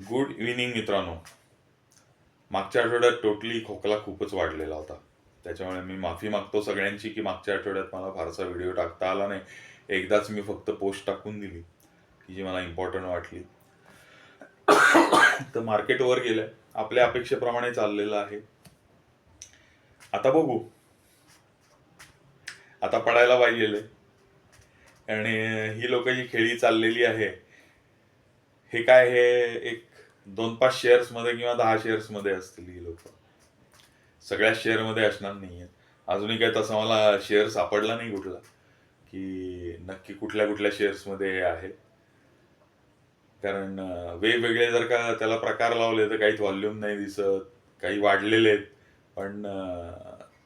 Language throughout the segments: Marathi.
गुड इव्हिनिंग मित्रांनो. मागच्या आठवड्यात टोटली खोकला खूपच वाढलेला होता. त्याच्यामुळे मी माफी मागतो सगळ्यांची की मागच्या आठवड्यात मला फारसा व्हिडिओ टाकता आला नाही. एकदाच मी फक्त पोस्ट टाकून दिली की जी मला इम्पॉर्टंट वाटली. तर मार्केट वर गेलंय. आपल्या अपेक्षेप्रमाणे चाललेलं आहे. आता बघू. आता पडायला पाहिजे आणि ही लोक जी खेळी चाललेली आहे हे काय हे एक दोन पाच शेअर्समध्ये किंवा दहा शेअर्समध्ये असतील ही लोक. सगळ्या शेअरमध्ये असणार नाहीये. अजूनही काय तसा मला शेअर सापडला नाही कुठला की नक्की कुठल्या कुठल्या शेअर्समध्ये हे आहे. कारण वेगवेगळे जर का त्याला प्रकार लावले तर काहीच व्हॉल्यूम नाही दिसत काही वाढलेले आहेत. पण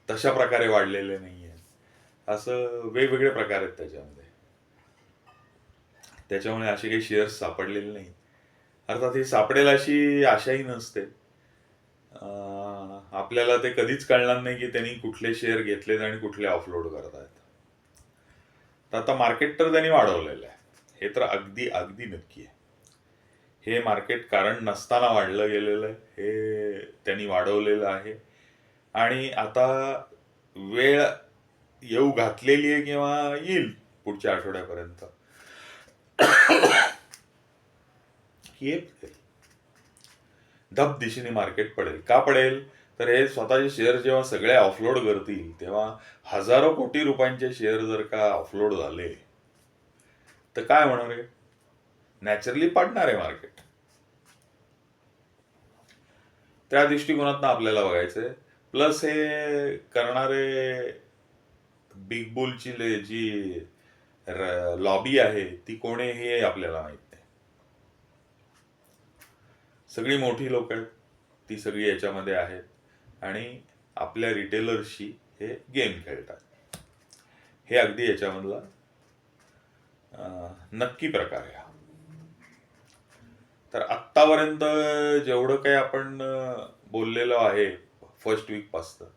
तशा प्रकारे वाढलेले नाही आहेत असं वेगवेगळे प्रकार आहेत त्याच्यामध्ये. त्याच्यामुळे असे काही शेअर्स सापडलेले नाही अर्थात हे सापडेल अशी आशाही नसते. आपल्याला ते कधीच कळणार नाही की त्यांनी कुठले शेअर घेतलेत आणि कुठले ऑफलोड करतायत. तर आता मार्केट तर त्यांनी वाढवलेलं आहे. हे तर अगदी अगदी नक्की आहे. हे मार्केट कारण नसताना वाढलं गेलेलं आहे. हे त्यांनी वाढवलेलं आहे. आणि आता वेळ येऊ घातलेली आहे किंवा येईल पुढच्या आठवड्यापर्यंत. हे एक धप दिशेने मार्केट पडेल. का पडेल? तर हे स्वतःचे शेअर जेव्हा सगळे ऑफलोड करतील तेव्हा हजारो कोटी रुपयांचे शेअर जर का ऑफलोड झाले तर काय होणार आहे? नॅचरली पडणार आहे मार्केट त्या दृष्टिकोनातनं आपल्याला बघायचंय प्लस हे करणारे बिग बुलची जी र लॉबी आहे ती कोण आहे हे आपल्याला माहीत नाही. सगळी मोठी लोक आहेत ती सगळी याच्यामध्ये आहेत आणि आपल्या रिटेलर्सशी हे गेम खेळतात. हे अगदी याच्यामधला नक्की प्रकार आहे हा. तर आत्तापर्यंत जेवढं काही आपण बोललेलो आहे फर्स्ट वीकपासनं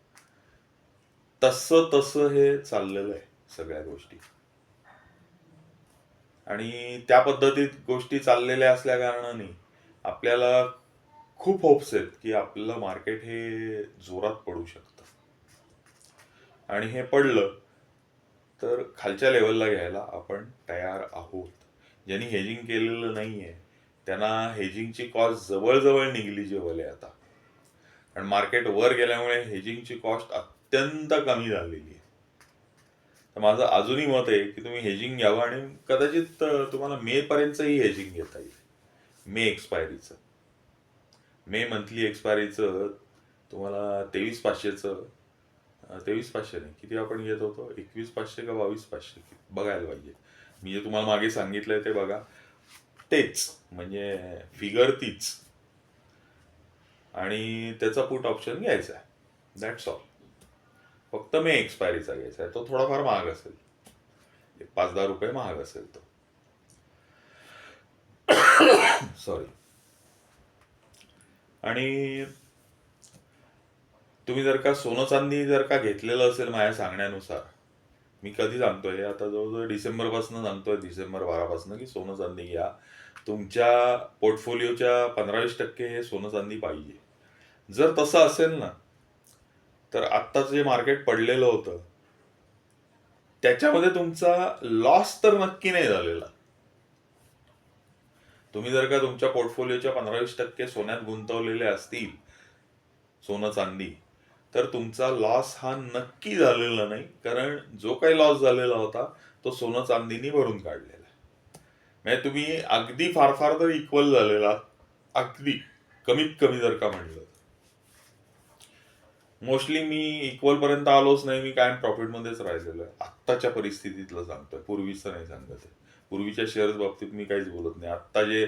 तसं तसं हे चाललेलं आहे सगळ्या गोष्टी. आणि त्या पद्धतीत गोष्टी चाललेल्या असल्या कारणाने आपल्याला खूप होप्स आहेत की आपलं मार्केट हे जोरात पडू शकतं. आणि हे पडलं तर खालच्या लेवलला घ्यायला आपण तयार आहोत. ज्यांनी हेजिंग केलेलं नाहीये त्यांना हेजिंगची कॉस्ट जवळजवळ निग्लिजिबल आहे आता. कारण मार्केट वर गेल्यामुळे हेजिंगची कॉस्ट अत्यंत कमी झालेली आहे. तर माझं अजूनही मत आहे की तुम्ही हेजिंग घ्यावं आणि कदाचित तुम्हाला मे पर्यंतही हेजिंग घेता येईल. मे एक्सपायरीचं मे मंथली एक्सपायरीचं तुम्हाला तेवीस पाचशेचं तेवीस पाचशे नाही किती आपण घेत होतो? एकवीस पाचशे का बावीस पाचशे? बघायला पाहिजे. मी जे तुम्हाला मागे सांगितलंय ते बघा. तेच म्हणजे फिगर तीच. आणि त्याचा पुट ऑप्शन घ्यायचा. आहे दॅट्स ऑल फक्त मे एक्सपायरीचा घ्यायचा आहे. तो थोडाफार महाग असेल. एक पाच दहा रुपये महाग असेल तो. सॉरी आणि तुम्ही जर का सोनं चांदी जर का घेतलेलं असेल माझ्या सांगण्यानुसार मी कधी सांगतोय? आता जवळजवळ डिसेंबरपासून सांगतोय डिसेंबर बारापासून की सोनं चांदी घ्या. तुमच्या पोर्टफोलिओच्या पंधरावीस टक्के हे सोनं चांदी पाहिजे. जर तसं असेल ना तर आत्ताच जे मार्केट पडलेलं होतं त्याच्यामध्ये तुमचा लॉस तर नक्की नाही झालेला. तुम्ही जर का तुमच्या पोर्टफोलिओच्या पंधरा वीस टक्के सोन्यात गुंतवलेले असतील सोनं चांदी तर तुमचा लॉस हा नक्की झालेला नाही. कारण जो काही लॉस झालेला होता तो सोनं चांदीनी भरून काढलेला आहे. म्हणजे तुम्ही अगदी फार फार तर इक्वल झालेला अगदी कमीत कमी जर का म्हणलं मोस्टली मी इक्वल पर्यंत आलोच नाही मी कायम प्रॉफिट मध्येच राहिलेलो आहे. आत्ताच्या परिस्थितीतलं सांगतोय. पूर्वीचं नाही सांगत आहे. पूर्वीच्या शेअर्स बाबतीत मी काहीच बोलत नाही. आत्ता जे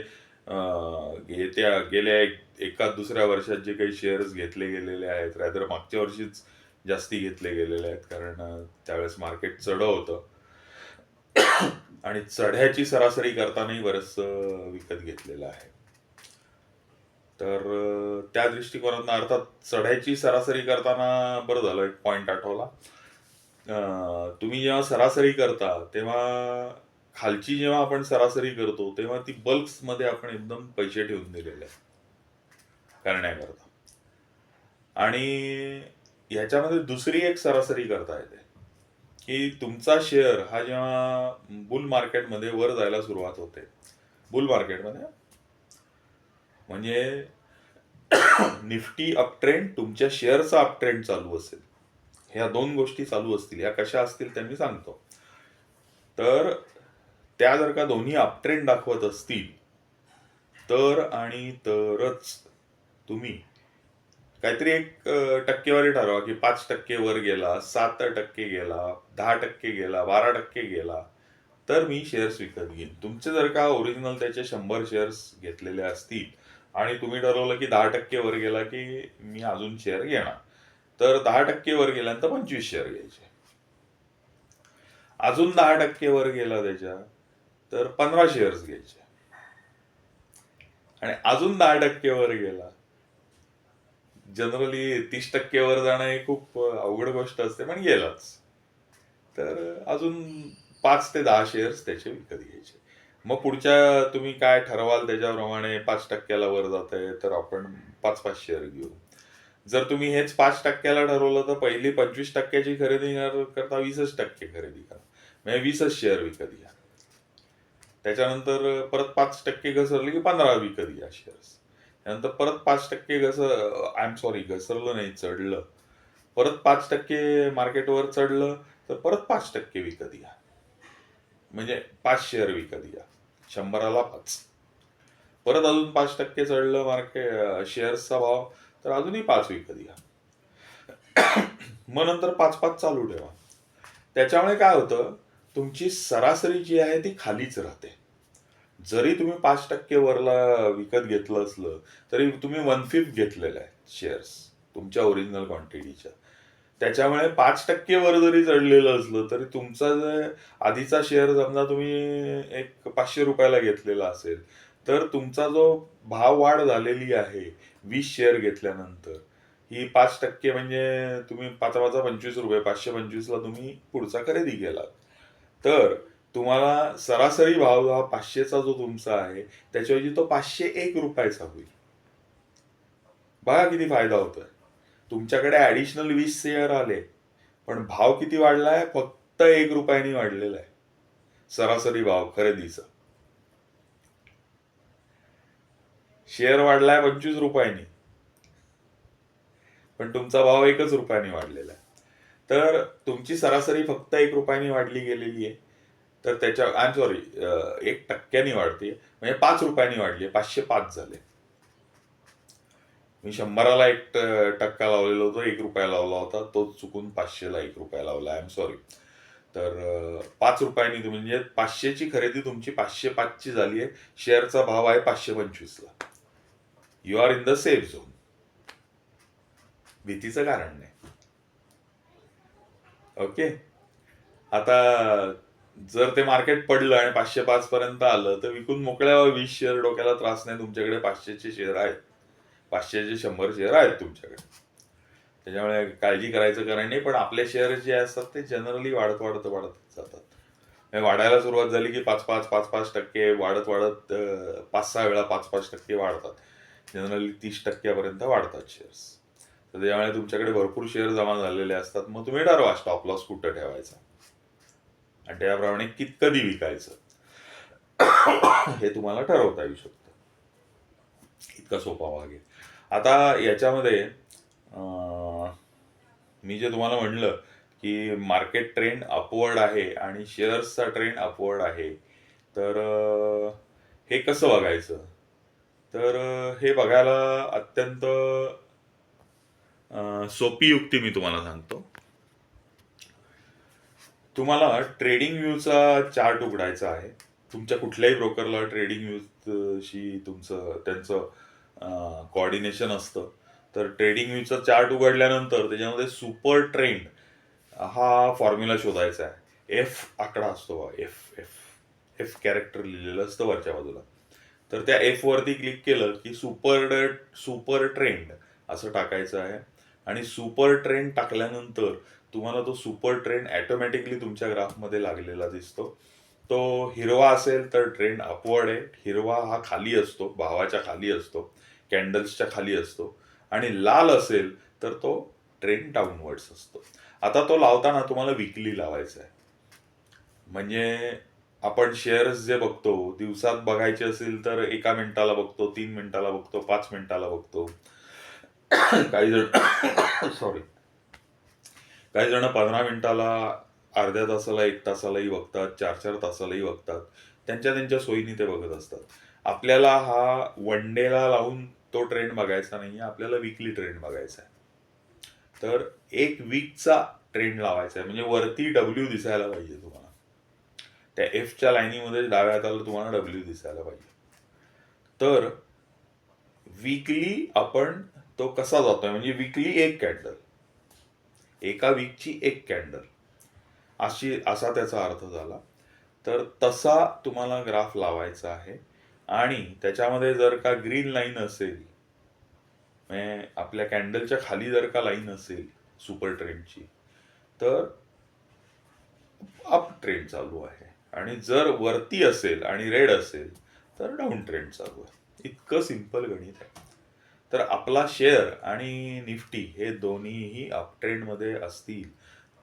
घेत्या येत्या गेल्या एक एका दुसऱ्या वर्षात जे काही शेअर्स घेतले गेलेले आहेत रायदर मागच्या वर्षीच जास्ती घेतले गेलेले आहेत कारण त्यावेळेस मार्केट चढ होतं. आणि चढ्याची सरासरी करतानाही बरंचसं विकत घेतलेलं आहे. तर त्या दृष्टिकोनातून अर्थात चढायची सरासरी करताना बरं झालं एक पॉईंट आठवला. तुम्ही जेव्हा सरासरी करता तेव्हा खालची जेव्हा आपण सरासरी करतो तेव्हा ती बल्क्समध्ये आपण एकदम पैसे ठेवून दिलेले करण्याकरता. आणि ह्याच्यामध्ये दुसरी एक सरासरी करता येते की तुमचा शेअर हा जेव्हा बुल मार्केटमध्ये वर जायला सुरुवात होते बुल मार्केटमध्ये म्हणजे निफ्टी अपट्रेंड तुमच्या शेअरचा अपट्रेंड चालू असेल. ह्या दोन गोष्टी चालू असतील. या कशा असतील त्या मी सांगतो. तर त्या जर का दोन्ही अपट्रेंड दाखवत असतील तर आणि तरच तुम्ही काहीतरी एक टक्केवारी ठरवा की पाच टक्के वर गेला सात टक्के गेला दहा टक्के गेला बारा टक्के गेला तर मी शेअर्स विकत घेईन. तुमचे जर का ओरिजिनल त्याचे शंभर शेअर्स घेतलेले असतील आणि तुम्ही ठरवलं की दहा टक्के वर गेला की मी अजून शेअर घेणार. तर दहा टक्के वर गेल्यानंतर पंचवीस शेअर घ्यायचे. अजून दहा टक्के वर गेला त्याच्या तर पंधरा शेअर्स घ्यायचे. आणि अजून दहा टक्के वर गेला जनरली तीस टक्के वर जाणं हे खूप अवघड गोष्ट असते पण गेलाच. तर अजून पाच ते दहा शेअर्स त्याचे विकत घ्यायचे. मग पुढच्या तुम्ही काय ठरवाल त्याच्याप्रमाणे पाच टक्क्याला वर जात आहे तर आपण पाच पाच शेअर घेऊ. जर तुम्ही हेच पाच टक्क्याला ठरवलं तर पहिली पंचवीस टक्क्याची खरेदी करता वीसच टक्के खरेदी करा. म्हणजे वीसच शेअर विकत घ्या. त्याच्यानंतर परत पाच टक्के घसरले की पंधरा विकत घ्या शेअर्स त्यानंतर परत पाच टक्के घस आय एम सॉरी घसरलं नाही चढलं. परत पाच टक्के मार्केटवर चढलं तर परत पाच टक्के विकत घ्या. म्हणजे पाच शेअर विकत घ्या. शंभराला पाच. परत अजून पाच टक्के चढलं मार्केट शेअर्सचा भाव तर अजूनही पाच विकत घ्या. मग नंतर पाच पाच चालू ठेवा. त्याच्यामुळे काय होतं तुमची सरासरी जी आहे ती खालीच राहते. जरी तुम्ही पाच टक्के वरला विकत घेतलं असलं तरी तुम्ही वन फिफ्थ घेतलेलं आहे शेअर्स तुमच्या ओरिजिनल क्वांटिटीच्या त्याच्यामुळे पाच टक्के वर जरी चढलेलं असलं तरी तुमचा जे आधीचा शेअर समजा तुम्ही एक पाचशे रुपयाला घेतलेला असेल तर तुमचा जो भाव वाढ झालेली आहे वीस शेअर घेतल्यानंतर ही पाच टक्के म्हणजे तुम्ही पाच पाच पंचवीस रुपये पाचशे पंचवीसला तुम्ही पुढचा खरेदी केला तर तुम्हाला सरासरी भाव हा पाचशेचा जो तुमचा आहे त्याच्याऐवजी तो पाचशे एक रुपयाचा होईल. बघा किती फायदा होतोय. तुमच्याकडे ऍडिशनल वीस शेअर आले पण भाव किती वाढलाय? फक्त एक रुपयानी वाढलेला आहे. सरासरी भाव खरेदीचा. शेअर वाढलाय पंचवीस रुपयांनी. पण तुमचा भाव एकच रुपयाने वाढलेला आहे. तर तुमची सरासरी फक्त एक रुपयाने वाढली गेलेली आहे. तर त्याच्या आय एम सॉरी एक टक्क्याने वाढते म्हणजे पाच रुपयांनी वाढली आहे. पाचशे पाच झाले. मी शंभराला एक टक्का लावलेला होता एक रुपया लावला होता. तो चुकून पाचशेला एक रुपया लावला. आय एम सॉरी तर पाच रुपयांनी तुम्ही म्हणजे पाचशेची खरेदी तुमची पाचशे पाचची झाली आहे. शेअरचा भाव आहे पाचशे पंचवीसला you are in the safe zone भीतीचं कारण नाही. ओके आता जर ते मार्केट पडलं आणि पाचशे पाच पर्यंत आलं तर विकून मोकळ्या वीस शेअर डोक्याला त्रास नाही. तुमच्याकडे पाचशेचे शेअर आहेत. पाचशेचे शंभर शेअर आहेत तुमच्याकडे. त्याच्यामुळे काळजी करायचं कारण नाही पण आपले शेअर जे असतात ते जनरली वाढत वाढत वाढत जातात. वाढायला सुरुवात झाली की पाच पाच पाच पाच टक्के वाढत वाढत पाच सहा वेळा पाच पाच टक्के वाढतात. जनरली तीस टक्क्यापर्यंत वाढतात शेअर्स तर त्याच्यामुळे तुमच्याकडे भरपूर शेअर जमा झालेले असतात. मग तुम्ही ठरवा स्टॉप लॉस कुठं ठेवायचा. आणि त्याप्रमाणे कित कधी विकायचं. हे तुम्हाला ठरवता येऊ शकतं. इतका सोपा भाग आहे. आता याच्यामध्ये मी जे तुम्हाला म्हणलं की मार्केट ट्रेंड अपवर्ड आहे आणि शेअर्सचा ट्रेंड अपवर्ड आहे तर हे कसं बघायचं? तर हे बघायला अत्यंत सोपी युक्ती मी तुम्हाला सांगतो. तुम्हाला ट्रेडिंग व्ह्यूचा चार्ट उघडायचा आहे. तुमच्या कुठल्याही ब्रोकरला ट्रेडिंग व्ह्यूजशी तुमचं त्यांचं कॉर्डिनेशन असतं. तर ट्रेडिंग व्ह्यूचा चार्ट उघडल्यानंतर त्याच्यामध्ये सुपर ट्रेंड हा फॉर्म्युला शोधायचा आहे. एफ आकडा असतो बा एफ एफ एफ कॅरेक्टर लिहिलेलं असतं वरच्या बाजूला. तर त्या एफवरती क्लिक केलं की सुपर सुपर ट्रेंड असं टाकायचं आहे. आणि सुपर ट्रेंड टाकल्यानंतर तुम्हाला तो सुपर ट्रेंड ॲटोमॅटिकली तुमच्या ग्राफमध्ये लागलेला दिसतो. तो हिरवा असेल तर ट्रेंड अपवर्ड आहे. हिरवा हा खाली असतो भावाच्या खाली असतो कॅन्डल्सच्या खाली असतो. आणि लाल असेल तर तो ट्रेंड डाऊनवर्ड्स असतो. आता तो लावताना तुम्हाला विकली लावायचा आहे. म्हणजे आपण शेअर्स जे बघतो दिवसात बघायचे असेल तर एका मिनिटाला बघतो तीन मिनिटाला बघतो पाच मिनिटाला बघतो. काही जण सॉरी काही जण पंधरा मिनिटाला अर्ध्या तासाला एक तासालाही बघतात चार चार तासालाही बघतात. त्यांच्या त्यांच्या सोयीने ते बघत असतात. आपल्याला हा वन डेला लावून तो ट्रेंड बघायचा नाही आहे आपल्याला विकली ट्रेंड बघायचा आहे. तर एक वीकचा ट्रेंड लावायचा आहे. म्हणजे वरती डब्ल्यू दिसायला पाहिजे तुम्हाला. त्या एफच्या लाईनीमध्ये डाव्या हाताला तुम्हाला डब्ल्यू दिसायला पाहिजे. तर वीकली आपण तो कसा जातोय? म्हणजे वीकली एक कॅन्डल एका वीकची एक कॅन्डल अशी असा त्याचा अर्थ झाला. तर तसा तुम्हाला ग्राफ लावायचा आहे. आणि त्याच्यामध्ये जर का ग्रीन लाईन असेल म्हणजे आपल्या कॅन्डलच्या खाली जर का लाईन असेल सुपर ट्रेंडची तर अप ट्रेंड चालू आहे. आणि जर वरती असेल आणि रेड असेल तर डाऊन ट्रेंड चालू आहे. इतकं सिंपल गणित आहे. तर आपला शेअर आणि निफ्टी हे दोन्हीही अप ट्रेंडमध्ये असतील.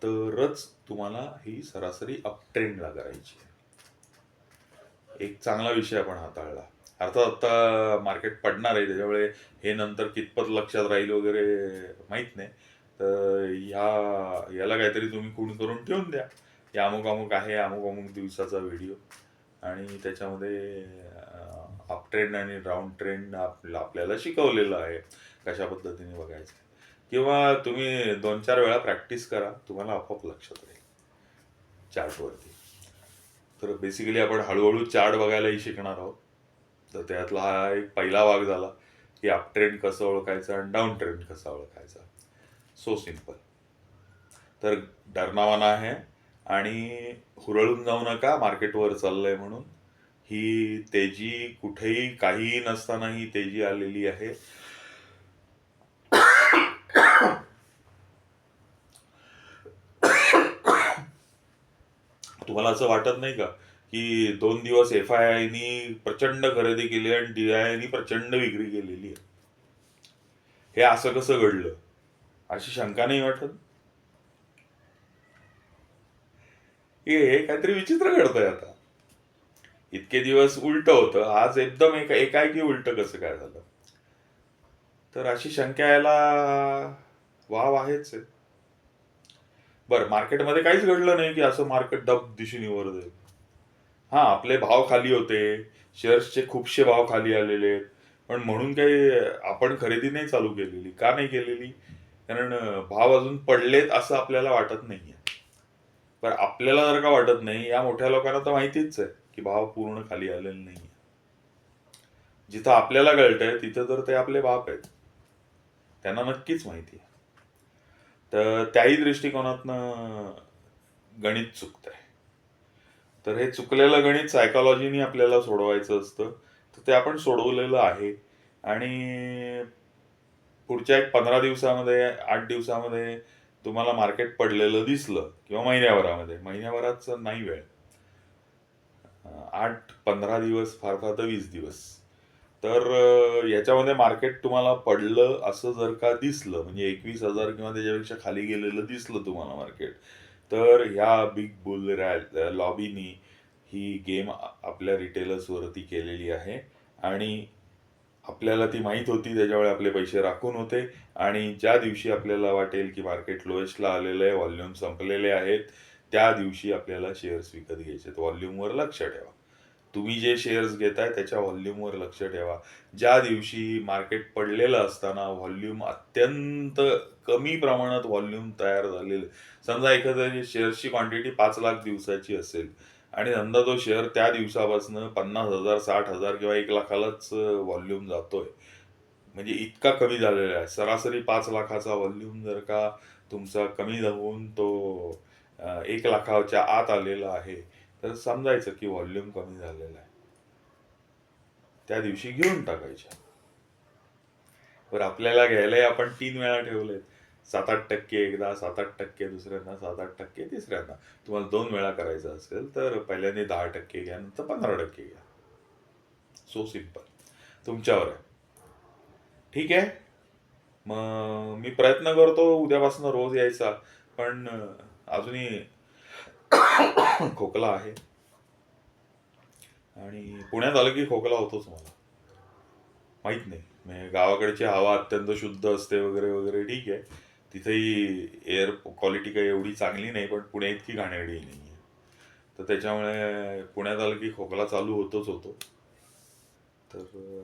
तरच तुम्हाला ही सरासरी अप ट्रेंडला करायची आहे. एक चांगला विषय आपण हाताळला. अर्थात आता मार्केट पडणार आहे. त्याच्यामुळे हे नंतर कितपत लक्षात राहील वगैरे माहीत नाही. तर ह्या याला काहीतरी तुम्ही खूण करून ठेवून द्या. हे अमुक अमुक आहे अमुक अमुक दिवसाचा व्हिडिओ आणि त्याच्यामध्ये अप ट्रेंड आणि राऊंड ट्रेंड आपल्याला शिकवलेलं आहे. कशा पद्धतीने बघायचं किंवा तुम्ही दोन चार वेळा प्रॅक्टिस करा तुम्हाला आपोआप लक्षात राहील. चार्टवरती तर बेसिकली आपण हळूहळू चार्ट बघायलाही शिकणार आहोत. तर त्यातला हा एक पहिला भाग झाला की अप ट्रेंड कसं ओळखायचं आणि डाऊन ट्रेंड कसा ओळखायचा. सो सिंपल तर डरनावाना आहे आणि हुरळून जाऊ नका मार्केटवर चाललंय म्हणून. ही तेजी कुठेही काहीही नसताना ही तेजी आलेली आहे. तुम्हाला असं वाटत नाही का की दोन दिवस एफ आय आयनी प्रचंड खरेदी केली आणि डी आय आयनी प्रचंड विक्री केलेली आहे? हे असं कसं घडलं? अशी शंका नाही वाटत? हे काहीतरी विचित्र घडतंय आता. इतके दिवस उलट होतं. आज एकदम एका एकाएकी उलट कसं काय झालं? तर अशी शंका यायला वाव आहेच आहे. बरं मार्केटमध्ये काहीच घडलं नाही की असं मार्केट डब दिशेने वर जाईल. हा आपले भाव खाली होते शेअर्सचे खूपशे भाव खाली आलेले पण म्हणून काही आपण खरेदी नाही चालू केलेली का नाही केलेली? कारण भाव अजून पडलेत असं आपल्याला वाटत नाहीये. पण आपल्याला जर का वाटत नाही या मोठ्या लोकांना तर माहितीच आहे की भाव पूर्ण खाली आलेले नाही जिथं आपल्याला कळतंय तिथं तर ते आपले बाप आहेत. त्यांना नक्कीच माहिती आहे. तर त्याही दृष्टिकोनातनं गणित चुकत आहे तर हे चुकलेलं गणित सायकॉलॉजीनी आपल्याला सोडवायचं असतं. तर ते आपण सोडवलेलं आहे. आणि पुढच्या एक पंधरा दिवसामध्ये आठ दिवसामध्ये तुम्हाला मार्केट पडलेलं दिसलं किंवा महिन्याभरामध्ये. महिन्याभराचं नाही वेळ. आठ पंधरा दिवस फार फार तर वीस दिवस. तर याच्यामध्ये मार्केट तुम्हाला पडलं असं जर का दिसलं म्हणजे एकवीस हजार किंवा त्याच्यापेक्षा खाली गेलेलं दिसलं तुम्हाला मार्केट तर ह्या बिग बुल रॅ लॉबीनी ही गेम आपल्या रिटेलर्सवरती केलेली आहे. आणि आपल्याला ती माहीत होती त्याच्यामुळे आपले पैसे राखून होते. आणि ज्या दिवशी आपल्याला वाटेल की मार्केट लोएस्टला आलेलं आहे व्हॉल्यूम संपलेले आहेत त्या दिवशी आपल्याला शेअर्स विकत घ्यायचे व्हॉल्यूमवर लक्ष ठेवा. तुम्ही जे शेअर्स घेताय त्याच्या व्हॉल्यूमवर लक्ष ठेवा. ज्या दिवशी मार्केट पडलेलं असताना व्हॉल्यूम अत्यंत कमी प्रमाणात व्हॉल्यूम तयार झालेलं. समजा एखाद्या शेअर्सची क्वांटिटी पाच लाख दिवसाची असेल आणि समजा तो शेअर त्या दिवसापासून पन्नास हजार साठ हजार किंवा एक लाखालाच व्हॉल्यूम जातोय. म्हणजे इतका कमी झालेला आहे. सरासरी पाच लाखाचा व्हॉल्यूम जर का तुमचा कमी होऊन तो एक लाखाच्या आत आलेला आहे तर समजायचं की व्हॉल्यूम कमी झालेला आहे. त्या दिवशी घेऊन टाकायच्या. पण आपल्याला घ्यायलाही आपण तीन वेळा ठेवलेत. सात आठ टक्के एकदा सात आठ टक्के दुसऱ्यांदा सात आठ टक्के तिसऱ्यांदा. तुम्हाला दोन वेळा करायचं असेल तर पहिल्याने दहा टक्के घ्या नंतर पंधरा टक्के घ्या. सो सिंपल तुमच्यावर आहे. ठीक आहे? मग मी प्रयत्न करतो उद्यापासून रोज यायचा. पण अजूनही खोकला आहे. आणि पुण्यात आलं की खोकला होतोच मला. माहीत नाही. म्हणजे गावाकडची हवा अत्यंत शुद्ध असते वगैरे वगैरे ठीक आहे. तिथेही एअर क्वालिटी काही एवढी चांगली नाही पण पुण्या इतकी घाणेरडी नाही आहे तर त्याच्यामुळे पुण्यात आलं की खोकला चालू होतोच होतो. तर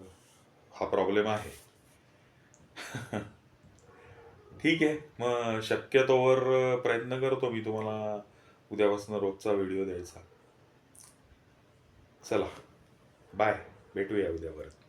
हा प्रॉब्लेम आहे. ठीक आहे. मग शक्यतोवर प्रयत्न करतो मी तुम्हाला उद्यापासून रोजचा व्हिडिओ द्यायचा. चला बाय भेटूया उद्या परत.